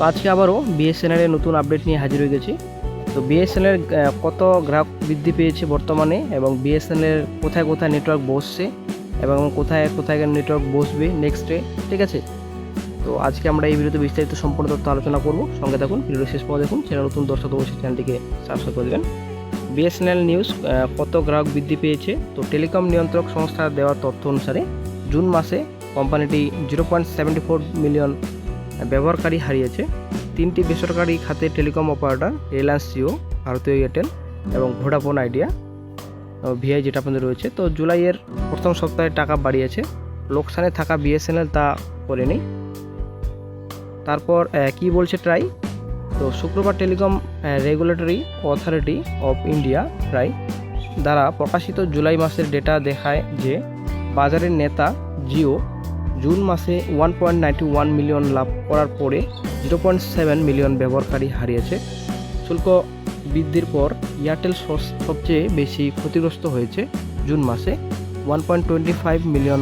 তো আজকে আবারও বিএসএনএলের নতুন আপডেট নিয়ে হাজির হয়ে গেছি। তো বিএসএনএল কত গ্রাহক বৃদ্ধি পেয়েছে বর্তমানে এবং বিএসএনএল কোথায় কোথায় নেটওয়ার্ক বসছে এবং কোথায় কোথায় নেটওয়ার্ক বসবে নেক্সটে ঠিক আছে? তো আজকে আমরা এই ভিডিওতে বিস্তারিত সম্পূর্ণ তথ্য আলোচনা করব। সঙ্গে থাকুন ভিডিও শেষ পর্যন্ত দেখুন। চ্যানেল নতুন দর্শক অবশ্যই চ্যানেলটিকে সাবস্ক্রাইব করে দেবেন। বিএসএনএল নিউজ কত গ্রাহক বৃদ্ধি পেয়েছে? তো টেলিকম নিয়ন্ত্রক সংস্থা দেওয়া তথ্য অনুসারে জুন মাসে কোম্পানিটি zero point seventy four million ব্যবহারকারী হারিয়েছে। তিনটি বেসরকারি খাতে টেলিকম অপারেটর রিলায়েন্স জিও ভারতীয় এয়ারটেল এবং ভোডাফোন আইডিয়া ভিআই যেটা আপনাদের রয়েছে। তো জুলাইয়ের প্রথম সপ্তাহে টাকা বাড়িয়েছে। লোকসানে থাকা বিএসএনএল তা করেনি। তারপর কি বলছে ট্রাই? তো শুক্রবার telecom regulatory authority of India, TRAI, দ্বারা প্রকাশিত জুলাই মাসের ডেটা দেখায় যে বাজারের নেতা জিও জুন মাসে one point ninety one million লাভ করার পরে জিরো পয়েন্ট সেভেন মিলিয়ন ব্যবহারকারী হারিয়েছে। শুল্ক বৃদ্ধির পর এয়ারটেল সবচেয়ে বেশি ক্ষতিগ্রস্ত হয়েছে জুন মাসে। One point twenty five million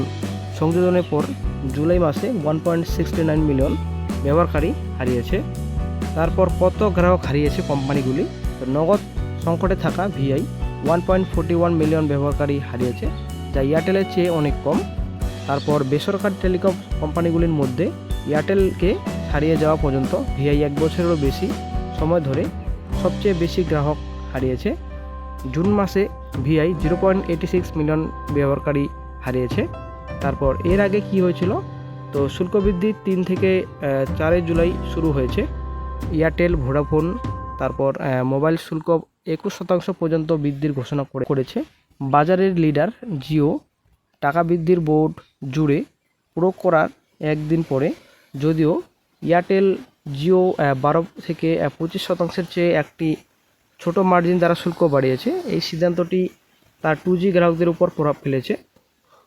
সংযোজনের পর জুলাই মাসে one point sixty nine million ব্যবহারকারী হারিয়েছে। তারপর কত গ্রাহক হারিয়েছে কোম্পানিগুলি? নগদ সংকটে থাকা Vi one point forty one million ব্যবহারকারী হারিয়েছে, যা এয়ারটেলের চেয়ে অনেক কম। তারপর বেসরকারি টেলিকম কোম্পানিগুলির মধ্যে এয়ারটেলকে হারিয়ে যাওয়া পর্যন্ত ভিআই এক বছরেরও বেশি সময় ধরে সবচেয়ে বেশি গ্রাহক হারিয়েছে। জুন মাসে Vi zero point eighty six million ব্যবহারকারী হারিয়েছে। তারপর এর আগে কি হয়েছিল? তো শুল্ক বৃদ্ধি তিন থেকে চারই জুলাই শুরু হয়েছে। এয়ারটেল, ভোডাফোন, তারপর মোবাইল শুল্ক একুশ শতাংশ পর্যন্ত বৃদ্ধির ঘোষণা করে, করেছে। বাজারের লিডার জিও টাকা বৃদ্ধির বোর্ড জুড়ে প্রয়োগ করার একদিন পরে, যদিও এয়ারটেল জিও বারো থেকে পঁচিশ শতাংশের চেয়ে একটি ছোট মার্জিন দ্বারা শুল্ক বাড়িয়েছে। এই সিদ্ধান্তটি তার টু জি গ্রাহকদের উপর প্রভাব ফেলেছে।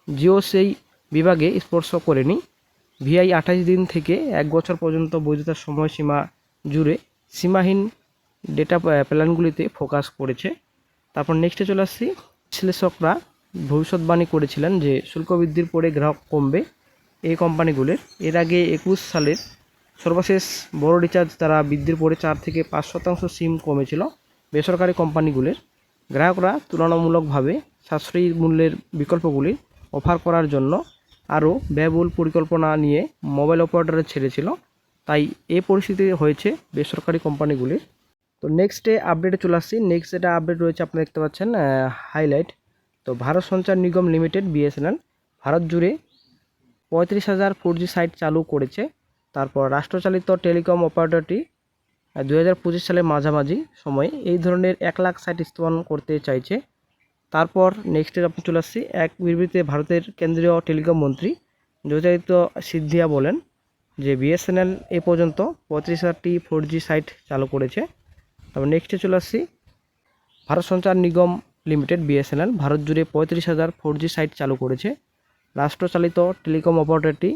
জিও সেই বিভাগে স্পর্শ করেনি। ভিআই আঠাশ দিন থেকে এক বছর পর্যন্ত বৈধতার সময়সীমা জুড়ে সীমাহীন ডেটা প্ল্যানগুলিতে ফোকাস করেছে। তারপর নেক্সটে চলে আসছি। বিশ্লেষকরা ভবিষ্যৎবাণী করেছিলেন যে শুল্ক বৃদ্ধির পরে গ্রাহক কমবে এই কোম্পানিগুলির। এর আগে একুশ সালের সর্বশেষ বড় রিচার্জ তারা বৃদ্ধির পরে চার থেকে পাঁচ শতাংশ সিম কমেছিল বেসরকারি কোম্পানিগুলির। গ্রাহকরা তুলনামূলকভাবে সাশ্রয়ী মূল্যের বিকল্পগুলি অফার করার জন্য আরও ব্যয়বহুল পরিকল্পনা নিয়ে মোবাইল অপারেটরে ছেড়েছিল। তাই এ পরিস্থিতি হয়েছে বেসরকারি কোম্পানিগুলির। তো নেক্সটে আপডেটে চলে আসছি। নেক্সট যেটা আপডেট রয়েছে, আপনি দেখতে পাচ্ছেন হাইলাইট তো ভারত সঞ্চার নিগম লিমিটেড, বিএসএনএল, ভারত জুড়ে পঁয়ত্রিশ হাজার ফোর জি সাইট চালু করেছে। তারপর রাষ্ট্রচালিত টেলিকম অপারেটরটি দু হাজার পঁচিশ সালের মাঝামাঝি সময়ে এই ধরনের এক লাখ সাইট স্থাপন করতে চাইছে। তারপর নেক্সটের আপনি চলে আসছি, এক বিবৃতিতে ভারতের কেন্দ্রীয় টেলিকম মন্ত্রী জ্যোতিরাদিত্য সিদ্ধিয়া বলেন যে বিএসএনএল এ পর্যন্ত পঁয়ত্রিশ হাজারটি ফোর জি সাইট চালু করেছে। তারপর নেক্সটে চলে আসছি, ভারত সঞ্চার নিগম লিমিটেড বিএসএনএল ভারত জুড়ে পঁয়ত্রিশ হাজার ফোর জি সাইট চালু করেছে। রাষ্ট্রচালিত টেলিকম অপারেটরটি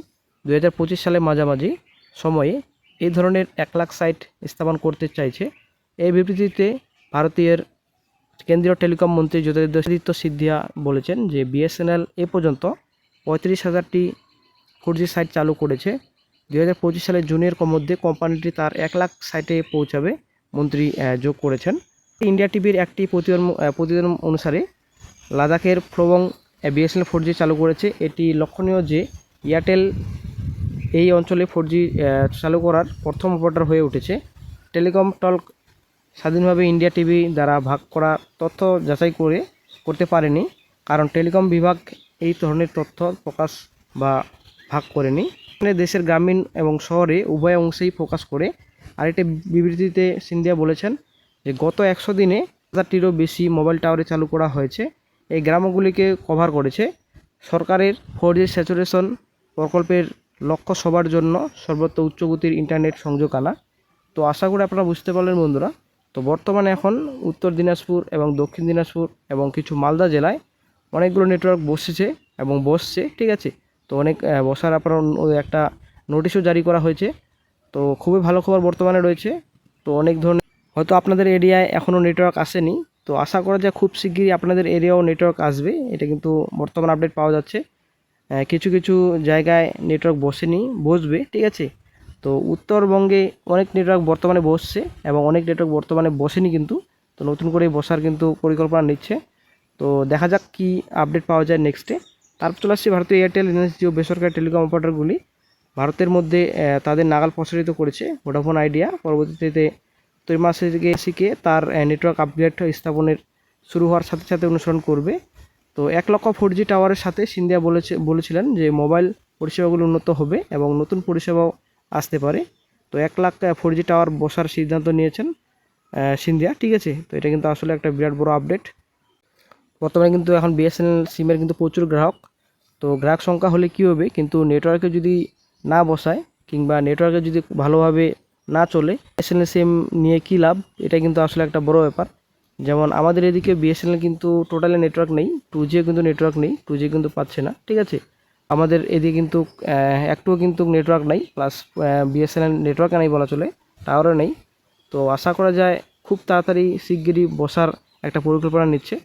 দু হাজার পঁচিশ সালে মাঝামাঝি সময়ে এই ধরনের এক লাখ সাইট স্থাপন করতে চাইছে। এই বিবৃতিতে ভারতীয় কেন্দ্রীয় টেলিকম মন্ত্রী জ্যোতিরাদিত্য সিদ্ধিয়া বলেছেন যে বিএসএনএল এ পর্যন্ত পঁয়ত্রিশ হাজারটি ফোর জি সাইট চালু করেছে। দু হাজার পঁচিশ সালের জুনের মধ্যে কোম্পানিটি তার এক লাখ সাইটে পৌঁছাবে, মন্ত্রী যোগ করেছেন। ইন্ডিয়া টিভির একটি প্রতিবেদন প্রতিবেদন অনুসারে লাদাখের ফ্লোবং বিএসএনএল ফোর জি চালু করেছে। এটি লক্ষণীয় যে এয়ারটেল এই অঞ্চলে ফোর জি চালু করার প্রথম অপারেটর হয়ে উঠেছে। টেলিকম টল্ক স্বাধীনভাবে ইন্ডিয়া টিভি দ্বারা ভাগ করা তথ্য যাচাই করে, করতে পারেনি, কারণ টেলিকম বিভাগ এই ধরনের তথ্য প্রকাশ বা ভাগ করেনি। দেশের গ্রামীণ এবং শহরে উভয় অংশেই ফোকাস করে। আরেকটি বিবৃতিতে সিন্ধিয়া বলেছেন যে গত একশো দিনে হাজারটিরও বেশি মোবাইল টাওয়ারে চালু করা হয়েছে। এই গ্রামগুলিকে কভার করেছে সরকারের ফোর জি স্যাচুরেশন প্রকল্পের লক্ষ্য সবার জন্য সর্বত্র উচ্চগতির ইন্টারনেট সংযোগ আনা। তো আশা করি আপনারা বুঝতে পারলেন বন্ধুরা। তো বর্তমানে এখন উত্তর দিনাজপুর এবং দক্ষিণ দিনাজপুর এবং কিছু মালদা জেলায় অনেকগুলো নেটওয়ার্ক বসেছে এবং বসছে, ঠিক আছে? তো অনেক বসার আপনার একটা নোটিশও জারি করা হয়েছে। তো খুবই ভালো খবর বর্তমানে রয়েছে। তো অনেক ধরনের হয়তো আপনাদের এরিয়ায় এখনও নেটওয়ার্ক আসেনি। তো আশা করা যায় খুব শিগগিরই আপনাদের এরিয়াও নেটওয়ার্ক আসবে। এটা কিন্তু বর্তমান আপডেট পাওয়া যাচ্ছে। কিছু কিছু জায়গায় নেটওয়ার্ক বসেনি, বসবে, ঠিক আছে? তো উত্তরবঙ্গে অনেক নেটওয়ার্ক বর্তমানে বসছে এবং অনেক নেটওয়ার্ক বর্তমানে বসেনি কিন্তু। তো নতুন করে বসার কিন্তু পরিকল্পনা নিচ্ছে। তো দেখা যাক কি আপডেট পাওয়া যায় নেক্সটে তারপর চলে আসছে ভারতীয় এয়ারটেল রিলায়েন্স জিও বেসরকারি টেলিকম অপারেটরগুলি ভারতের মধ্যে তাদের নাগাল প্রসারিত করেছে ভোডাফোন আইডিয়া পরবর্তীতে ত্রৈমাসিক থেকে শিখে তার নেটওয়ার্ক আপগ্রেড স্থাপনের শুরু হওয়ার সাথে সাথে অনুসরণ করবে। তো এক লক্ষ ফোর জি টাওয়ারের সাথে সিন্ধিয়া বলেছে, বলেছিলেন যে মোবাইল পরিষেবাগুলো উন্নত হবে এবং নতুন পরিষেবাও আসতে পারে। তো এক লাখ ফোর জি টাওয়ার বসার সিদ্ধান্ত নিয়েছেন সিন্ধিয়া। ঠিক আছে, তো এটা কিন্তু আসলে একটা বিরাট বড় আপডেট বর্তমানে কিন্তু এখন বিএসএনএল সিমের কিন্তু প্রচুর গ্রাহক। তো গ্রাহক সংখ্যা হলে কী হবে? কিন্তু নেটওয়ার্কে যদি না বসায় কিংবা নেটওয়ার্কে যদি ভালোভাবে না চলে বিএসএনএল সিম নিয়ে কী লাভ? এটা কিন্তু আসলে একটা বড় ব্যাপার। যেমন আমাদের এদিকে বিএসএনএল কিন্তু টোটালি নেটওয়ার্ক নেই টু জিও কিন্তু নেটওয়ার্ক নেই টু জি কিন্তু পাচ্ছে না, ঠিক আছে? আমাদের এদিকে কিন্তু একটুও কিন্তু নেটওয়ার্ক নেই প্লাস বিএসএনএল নেটওয়ার্ক নেই বলা চলে টাওয়ারও নেই। তো আশা করা যায় খুব তাড়াতাড়ি শিগগিরই বসার একটা পরিকল্পনা নিচ্ছে।